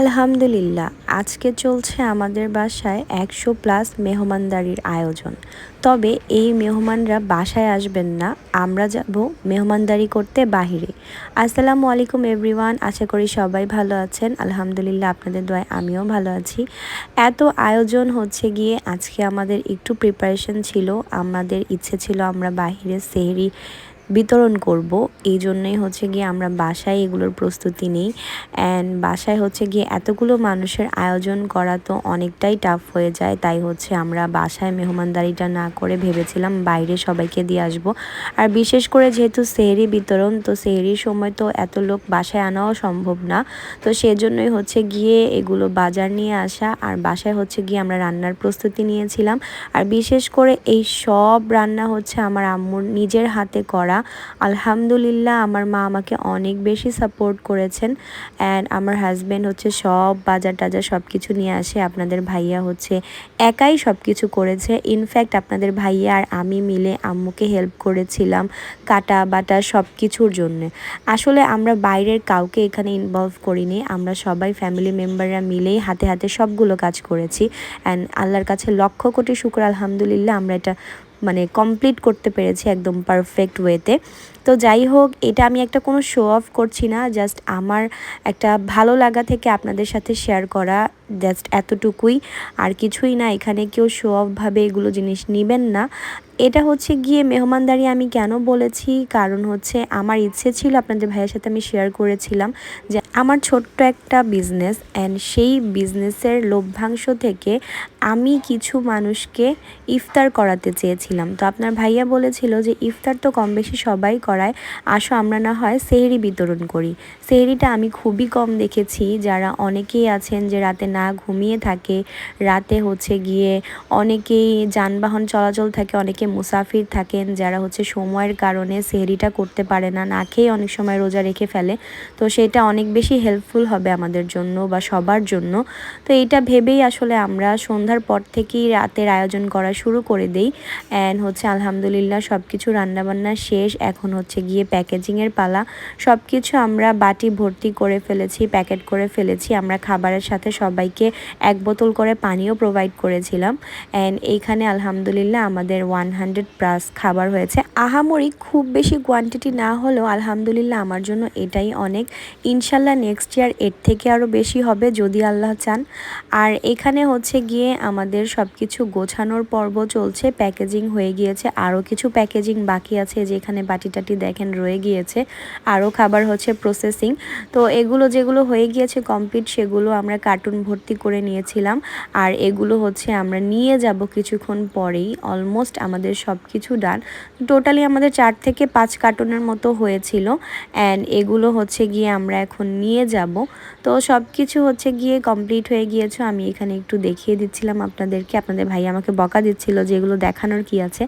আলহামদুলিল্লাহ, আজকে চলছে আমাদের বাসায় একশো প্লাস মেহমানদারির আয়োজন। তবে এই মেহমানরা বাসায় আসবেন না, আমরা যাব মেহমানদারি করতে বাহিরে। আসসালামু আলাইকুম এভরিওয়ান, আশা করি সবাই ভালো আছেন। আলহামদুলিল্লাহ, আপনাদের দোয়ায় আমিও ভালো আছি। এত আয়োজন হচ্ছে গিয়ে আজকে আমাদের একটু প্রিপারেশন ছিল, আমাদের ইচ্ছে ছিল আমরা বাহিরে সেহরি বিতরণ করব। এই জন্যই হচ্ছে গিয়ে আমরা বাসায় এগুলোর প্রস্তুতি নিই। অ্যান্ড বাসায় হচ্ছে গিয়ে এতগুলো মানুষের আয়োজন করা তো অনেকটাই টাফ হয়ে যায়। তাই হচ্ছে আমরা বাসায় মেহমানদারিটা না করে ভেবেছিলাম বাইরে সবাইকে দিয়ে আসব। আর বিশেষ করে যেহেতু সেহরি বিতরণ, তো সেহরির সময় তো এত লোক বাসায় আনাও সম্ভব না। তো সেজন্যই হচ্ছে গিয়ে এগুলো বাজার নিয়ে আসা আর বাসায় হচ্ছে গিয়ে আমরা রান্নার প্রস্তুতি নিয়েছিলাম। আর বিশেষ করে এই সব রান্না হচ্ছে আমার আম্মুর নিজের হাতে করা করা আলহামদুলিল্লাহ আমার মা আমাকে অনেক বেশি সাপোর্ট করেছেন অ্যান্ড আমার হাজব্যান্ড হচ্ছে সব বাজার টাজার সব কিছু নিয়ে আসে, আপনাদের ভাইয়া হচ্ছে একাই সব কিছু করেছে ইনফ্যাক্ট আপনাদের ভাইয়া আর আমি মিলে আম্মুকে হেল্প করেছিলাম কাটা বাটা সব কিছুর জন্য। আসলে আমরা বাইরের কাউকে এখানে ইনভলভ করিনি, আমরা সবাই ফ্যামিলি মেম্বাররা মিলেই হাতে হাতে সবগুলো কাজ করেছি অ্যান্ড আল্লাহর কাছে লক্ষ কোটি শুক্র, আলহামদুলিল্লাহ আমরা এটা মানে কমপ্লিট করতে পেরেছি একদম পারফেক্ট ওয়েতে তো। যাই হোক, এটা আমি একটা কোনো শো অফ করছি না জাস্ট আমার একটা ভালো লাগা থেকে আপনাদের সাথে শেয়ার করা জাস্ট এতটুকুই। আর কিছুই না, এখানে কেউ শো অফভাবে এগুলো জিনিস নেবেন না। এটা হচ্ছে গিয়ে মেহমানদারি আমি কেন বলেছি? কারণ হচ্ছে আমার ইচ্ছে ছিল আপনাদের ভাইয়ের সাথে আমি শেয়ার করেছিলাম যে আমার ছোট্ট একটা বিজনেস অ্যান্ড সেই বিজনেসের লভ্যাংশ থেকে আমি কিছু মানুষকে ইফতার করাতে চেয়েছিলাম। তো আপনার ভাইয়া বলেছিল যে ইফতার তো কম বেশি সবাই করায়, আসো আমরা না হয় সেহরি বিতরণ করি। সেহরিটা আমি খুবই কম দেখেছি, যারা অনেকেই আছেন যে রাতে না ঘুমিয়ে থাকে, রাতে হচ্ছে গিয়ে অনেকেই যানবাহন চলাচল থাকে, অনেকে মুসাফির থাকেন যারা হচ্ছে সময়ের কারণে সেহরিটা করতে পারে না না খেয়ে অনেক সময় রোজা রেখে ফেলে। তো সেটা অনেক বেশি হেল্পফুল হবে আমাদের জন্য বা সবার জন্য। তো এইটা ভেবেই আসলে আমরা সন্ধ্যার পর থেকেই রাতের আয়োজন করা শুরু করে দেই। অ্যান্ড হচ্ছে আলহামদুলিল্লাহ সব কিছু রান্নাবান্না শেষ। এখন হচ্ছে গিয়ে প্যাকেজিংয়ের পালা। সব কিছু আমরা বাটি ভর্তি করে ফেলেছি, প্যাকেট করে ফেলেছি। আমরা খাবারের সাথে সবাইকে এক বোতল করে পানিও প্রোভাইড করেছিলাম। অ্যান্ড এইখানে আলহামদুলিল্লাহ আমাদের ওয়ান হান্ড্রেড প্লাস খাবার হয়েছে। আহামরি খুব বেশি কোয়ান্টিটি না হলেও আলহামদুলিল্লাহ আমার জন্য এটাই অনেক। ইনশাল্লাহ নেক্সট ইয়ার এর থেকে আরও বেশি হবে যদি আল্লাহ চান। আর এখানে হচ্ছে গিয়ে আমাদের সব কিছু গোছানোর পর্ব চলছে প্যাকেজিং হয়ে গিয়েছে আরও কিছু প্যাকেজিং বাকি আছে যেখানে বাটি টাটি দেখেন রয়ে গিয়েছে আরও খাবার হচ্ছে প্রসেসিং তো এগুলো যেগুলো হয়ে গিয়েছে কমপ্লিট সেগুলো আমরা কার্টুন ভর্তি করে নিয়েছিলাম। আর এগুলো হচ্ছে আমরা নিয়ে যাব কিছুক্ষণ পরেই অলমোস্ট আমাদের সব কিছু ডান টোটালি আমাদের চার থেকে পাঁচ কার্টুনের মতো হয়েছিল। অ্যান্ড এগুলো হচ্ছে গিয়ে আমরা এখন নিয়ে যাব। তো সব কিছু হচ্ছে গিয়ে কমপ্লিট হয়ে গিয়েছে। আমি এখানে একটু দেখিয়ে দিচ্ছিলাম আপনাদেরকে। আপনাদের ভাই আমাকে বকা দিচ্ছিল যে এগুলো দেখানোর কি আছে।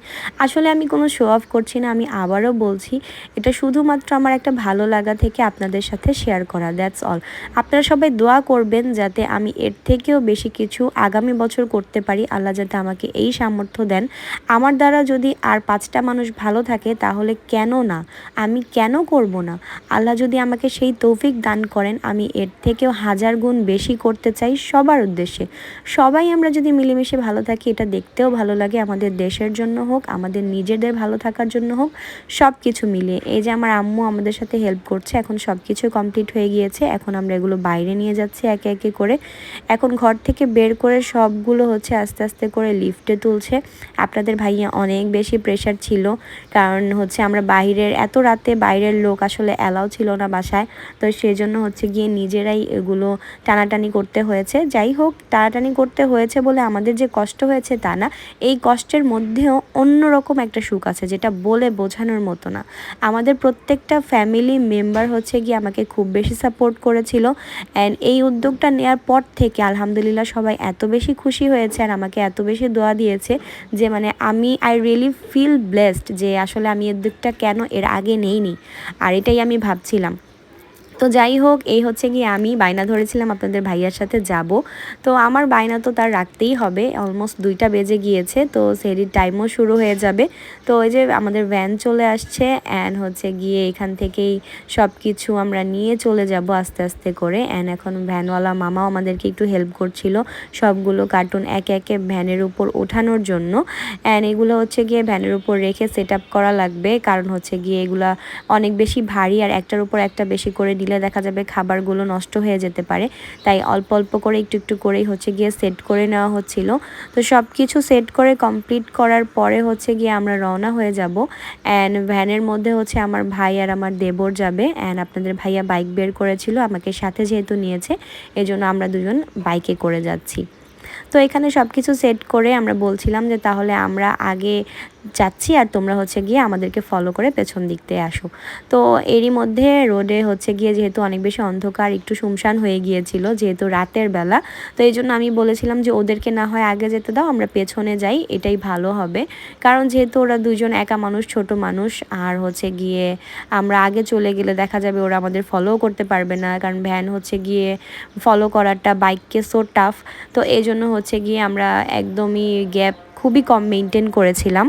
আসলে আমি কোনো শো অফ করছি না, আমি আবারও বলছি, এটা শুধুমাত্র আমার একটা ভালো লাগা থেকে আপনাদের সাথে শেয়ার করা দ্যাটস অল আপনারা সবাই দোয়া করবেন যাতে আমি এর থেকেও বেশি কিছু আগামী বছর করতে পারি। আল্লাহ যাতে আমাকে এই সামর্থ্য দেন। আমার দ্বারা যদি আর পাঁচটা মানুষ ভালো থাকে, তাহলে কেন না? আমি কেন করব না? আল্লাহ যদি আমাকে সেই তৌফিক দান করেন, আমি এর থেকেও হাজার গুণ বেশি করতে চাই সবার উদ্দেশ্যে। সবাই আমরা যদি মিলেমিশে ভালো থাকি, এটা দেখতেও ভালো লাগে। আমাদের দেশের জন্য হোক, আমাদের নিজেদের ভালো থাকার জন্য হোক সব কিছু মিলিয়ে। এই যে আমার আম্মু আমাদের সাথে হেল্প করছে, এখন সব কিছু কমপ্লিট হয়ে গিয়েছে। এখন আমরা এগুলো বাইরে নিয়ে যাচ্ছি একে একে করে। এখন ঘর থেকে বের করে সবগুলো হচ্ছে আস্তে আস্তে করে লিফটে তুলছে। আপনাদের ভাইয়া অনেক বেশি প্রেশার ছিল। কারণ হচ্ছে আমরা বাইরের এত রাতে বাইরের লোক আসলে অ্যালাউ ছিল না বাসায়। তো সেই জন্য হচ্ছে গিয়ে নিজেরাই এগুলো টানাটানি করতে হয়েছে। যাই হোক, টানাটানি করতে হয়েছে বলে আমাদের যে কষ্ট হয়েছে তা না। এই কষ্টের মধ্যেও অন্যরকম একটা সুখ আছে, যেটা বলে বোঝানোর মতো না। আমাদের প্রত্যেকটা ফ্যামিলি মেম্বার হচ্ছে গিয়ে আমাকে খুব বেশি সাপোর্ট করেছিল। অ্যান্ড এই উদ্যোগটা নেওয়ার পর থেকে আলহামদুলিল্লাহ সবাই এত বেশি খুশি হয়েছে আর আমাকে এত বেশি দোয়া দিয়েছে যে মানে আমি আই রিয়েলি ফিল ব্লেসড যে আসলে আমি এর উদ্যোগটা কেন এর আগে নেইনি। আর এটাই আমি ভাবছিলাম। তো যাই হোক, এই হচ্ছে কি আমি বায়না ধরেছিলাম আপনাদের ভাইয়ার সাথে যাব। তো আমার বায়না তো তার রাখতেই হবে অলমোস্ট দুইটা বেজে গিয়েছে, তো সেরির টাইমও শুরু হয়ে যাবে। তো ওই যে আমাদের ভ্যান চলে আসছে অ্যান্ড হচ্ছে গিয়ে এখান থেকেই সব কিছু আমরা নিয়ে চলে যাব আস্তে আস্তে করে। অ্যান্ড এখন ভ্যানওয়ালা মামাও আমাদেরকে একটু হেল্প করছিল সবগুলো কার্টুন একে একে ভ্যানের উপর ওঠানোর জন্য। অ্যান্ড এগুলো হচ্ছে গিয়ে ভ্যানের উপর রেখে সেট করা লাগবে, কারণ হচ্ছে গিয়ে এগুলা অনেক বেশি ভারী আর একটার উপর একটা বেশি করে দিলে দেখা যাবে খাবারগুলো নষ্ট হয়ে যেতে পারে। তাই অল্প অল্প করে একটু একটু করেই হচ্ছে গিয়ে সেট করে নেওয়া হচ্ছিল। তো সব কিছু সেট করে কমপ্লিট করার পরে হচ্ছে গিয়ে আমরা রওনা হয়ে যাব। অ্যান্ড ভ্যানের মধ্যে হচ্ছে আমার ভাই আর আমার দেবর যাবে। অ্যান্ড আপনাদের ভাইয়া বাইক বের করেছিল, আমাকে সাথে যেহেতু নিয়েছে, এজন্য আমরা দুজন বাইকে করে যাচ্ছি। তো এখানে সব কিছু সেট করে আমরা বলছিলাম যে তাহলে আমরা আগে যাচ্ছি আর তোমরা হচ্ছে গিয়ে আমাদেরকে ফলো করে পেছন দিক দিয়ে আসো। তো এরই মধ্যে রোডে হচ্ছে গিয়ে যেহেতু অনেক বেশি অন্ধকার, একটু শুমশান হয়ে গিয়েছিল যেহেতু রাতের বেলা, তো এই জন্য আমি বলেছিলাম যে ওদেরকে না হয় আগে যেতে দাও, আমরা পেছনে যাই, এটাই ভালো হবে। কারণ যেহেতু ওরা দুজন একা মানুষ, ছোট মানুষ, আর হচ্ছে গিয়ে আমরা আগে চলে গেলে দেখা যাবে ওরা আমাদের ফলো করতে পারবে না, কারণ ভ্যান হচ্ছে গিয়ে ফলো করাটা বাইককে সো টাফ তো এই জন্য হচ্ছে গিয়ে আমরা একদমই গ্যাপ খুবই কম মেনটেন করেছিলাম।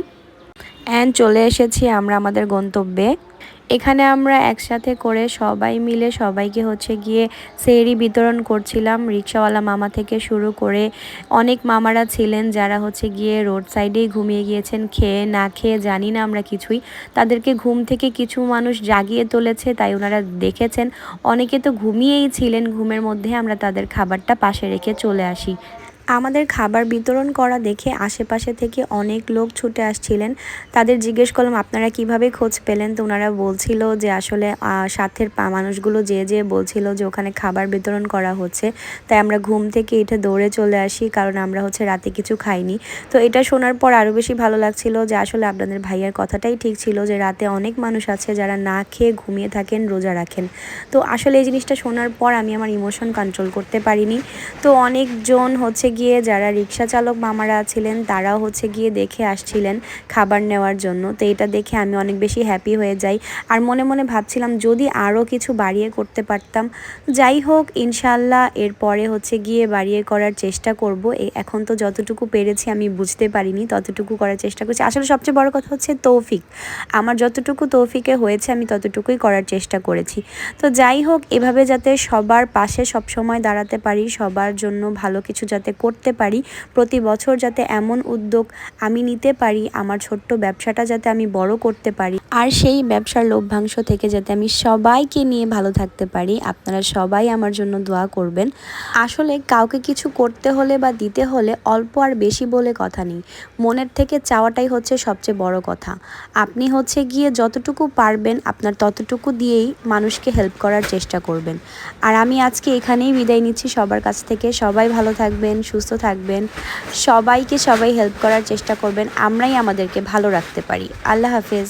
অ্যান্ড চলে এসেছি আমরা আমাদের গন্তব্যে। এখানে আমরা একসাথে করে সবাই মিলে সবাইকে হচ্ছে গিয়ে সেরি বিতরণ করছিলাম। রিক্সাওয়ালা মামা থেকে শুরু করে অনেক মামারা ছিলেন যারা হচ্ছে গিয়ে রোড সাইডেই ঘুমিয়ে গিয়েছেন। খেয়ে না খেয়ে জানি না আমরা কিছুই। তাদেরকে ঘুম থেকে কিছু মানুষ জাগিয়ে তুলেছে, তাই ওনারা দেখেছেন। অনেকে তো ঘুমিয়েই ছিলেন, ঘুমের মধ্যে আমরা তাদের খাবারটা পাশে রেখে চলে আসি। আমাদের খাবার বিতরণ করা দেখে আশেপাশে থেকে অনেক লোক ছুটে আসছিলেন। তাদের জিজ্ঞেস করলাম, আপনারা কীভাবে খোঁজ পেলেন? তো ওনারা বলছিল যে, আসলে সাথের মানুষগুলো যে যে বলছিল যে, ওখানে খাবার বিতরণ করা হচ্ছে। তাই আমরা ঘুম থেকে এটা দৌড়ে চলে আসি, কারণ আমরা হচ্ছে রাতে কিছু খাইনি। তো এটা শোনার পর আরও বেশি ভালো লাগছিল যে, আসলে আপনাদের ভাইয়ার কথাটাই ঠিক ছিল যে, রাতে অনেক মানুষ আছে যারা না খেয়ে ঘুমিয়ে থাকেন, রোজা রাখেন। তো আসলে এই জিনিসটা শোনার পর আমি আমার ইমোশন কন্ট্রোল করতে পারিনি। তো অনেকজন হচ্ছে গিয়ে যারা রিক্সা চালক মামারা ছিলেন, তারাও হচ্ছে গিয়ে দেখে আসছিলেন খাবার নেওয়ার জন্য। তো এটা দেখে আমি অনেক বেশি হ্যাপি হয়ে যাই। আর মনে মনে ভাবছিলাম, যদি আরও কিছু বাড়িয়ে করতে পারতাম। যাই হোক ইনশাল্লাহ এরপরে হচ্ছে গিয়ে বাড়িয়ে করার চেষ্টা করব। এখন তো যতটুকু পেরেছি আমি বুঝতে পারিনি, ততটুকু করার চেষ্টা করছি। আসলে সবচেয়ে বড় কথা হচ্ছে তৌফিক। আমার যতটুকু তৌফিকে হয়েছে, আমি ততটুকুই করার চেষ্টা করেছি। তো যাই হোক, এভাবে যাতে সবার পাশে সবসময় দাঁড়াতে পারি, সবার জন্য ভালো কিছু যাতে করতে পারি, প্রতি বছর যাতে এমন উদ্যোগ আমি নিতে পারি, আমার ছোট্ট ব্যবসাটা যাতে আমি বড় করতে পারি। আর সেই ব্যবসার লভ্যাংশ থেকে যাতে আমি সবাইকে নিয়ে ভালো থাকতে পারি, আপনারা সবাই আমার জন্য দোয়া করবেন। আসলে কাউকে কিছু করতে হলে বা দিতে হলে অল্প আর বেশি বলে কথা নেই। মনের থেকে চাওয়াটাই হচ্ছে সবচেয়ে বড় কথা। আপনি হচ্ছে গিয়ে যতটুকু পারবেন, আপনার ততটুকু দিয়েই মানুষকে হেল্প করার চেষ্টা করবেন। আর আমি আজকে এখানেই বিদায় নিচ্ছি। সবার কাছ থেকে সবাই ভালো থাকবেন সুস্থ থাকবেন। সবাইকে সবাই হেল্প করার চেষ্টা করবেন। আমরাই আমাদেরকে ভালো রাখতে পারি। আল্লাহ হাফেজ।